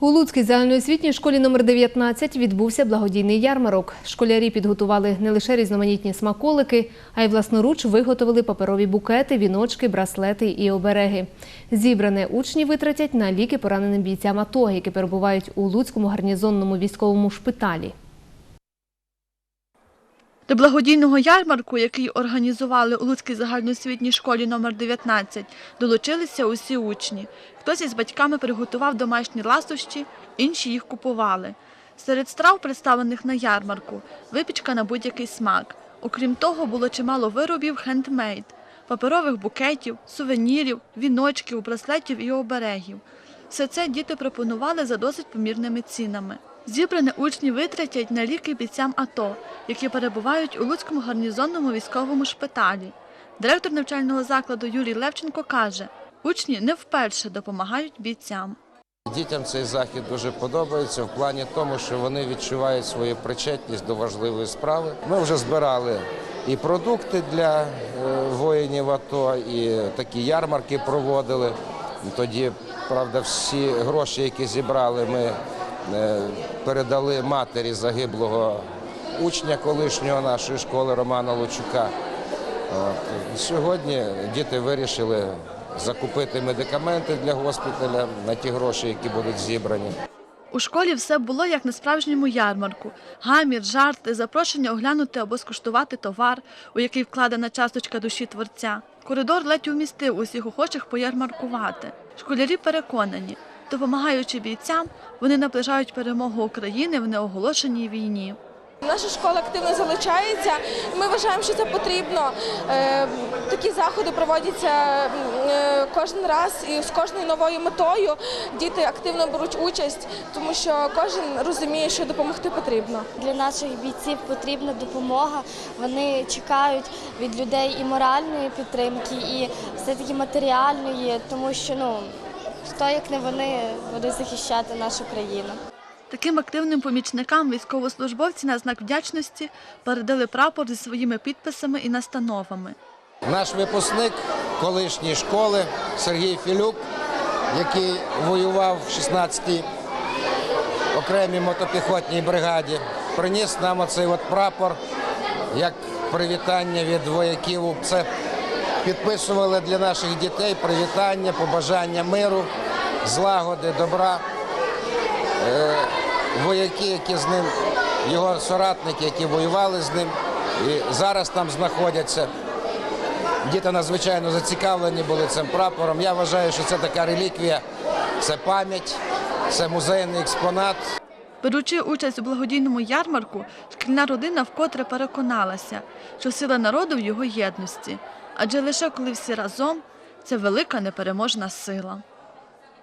У Луцькій загальноосвітній школі номер 19 відбувся благодійний ярмарок. Школярі підготували не лише різноманітні смаколики, а й власноруч виготовили паперові букети, віночки, браслети і обереги. Зібране учні витратять на ліки пораненим бійцям АТО, які перебувають у Луцькому гарнізонному військовому шпиталі. До благодійного ярмарку, який організували у Луцькій загальноосвітній школі номер 19, долучилися усі учні. Хтось із батьками приготував домашні ласощі, інші їх купували. Серед страв, представлених на ярмарку, випічка на будь-який смак. Окрім того, було чимало виробів хендмейд, паперових букетів, сувенірів, віночків, браслетів і оберегів. Все це діти пропонували за досить помірними цінами. Зібране учні витратять на ліки бійцям АТО, які перебувають у Луцькому гарнізонному військовому шпиталі. Директор навчального закладу Юрій Левченко каже, учні не вперше допомагають бійцям. Дітям цей захід дуже подобається в плані тому, що вони відчувають свою причетність до важливої справи. Ми вже збирали і продукти для е, воїнів АТО, і такі ярмарки проводили. Тоді, правда, всі гроші, які зібрали, ми передали матері загиблого учня колишнього нашої школи Романа Лучука. От. Сьогодні діти вирішили закупити медикаменти для госпіталя на ті гроші, які будуть зібрані. У школі все було як на справжньому ярмарку: гамір, жарти, запрошення оглянути або скуштувати товар, у який вкладена часточка душі творця. Коридор ледь умістив усіх охочих поярмаркувати. Школярі переконані, допомагаючи бійцям, вони наближають перемогу України в неоголошеній війні. Наша школа активно залучається. Ми вважаємо, що це потрібно. Е, Такі заходи проводяться е, кожен раз і з кожною новою метою. Діти активно беруть участь, тому що кожен розуміє, що допомогти потрібно. Для наших бійців потрібна допомога. Вони чекають від людей і моральної підтримки, і все-таки матеріальної, тому що ну хто як не вони буде захищати нашу країну. Таким активним помічникам військовослужбовці на знак вдячності передали прапор зі своїми підписами і настановами. Наш випускник колишньої школи Сергій Філюк, який воював в 16-й окремій мотопіхотній бригаді, приніс нам оцей от прапор як привітання від вояків. Це підписували для наших дітей привітання, побажання миру, злагоди, добра. Е, Вояки, які з ним, його соратники, які воювали з ним, і зараз там знаходяться. Діти надзвичайно зацікавлені були цим прапором. Я вважаю, що це така реліквія, це пам'ять, це музейний експонат. Беручи участь у благодійному ярмарку, шкільна родина вкотре переконалася, що сила народу в його єдності, адже лише коли всі разом це велика непереможна сила.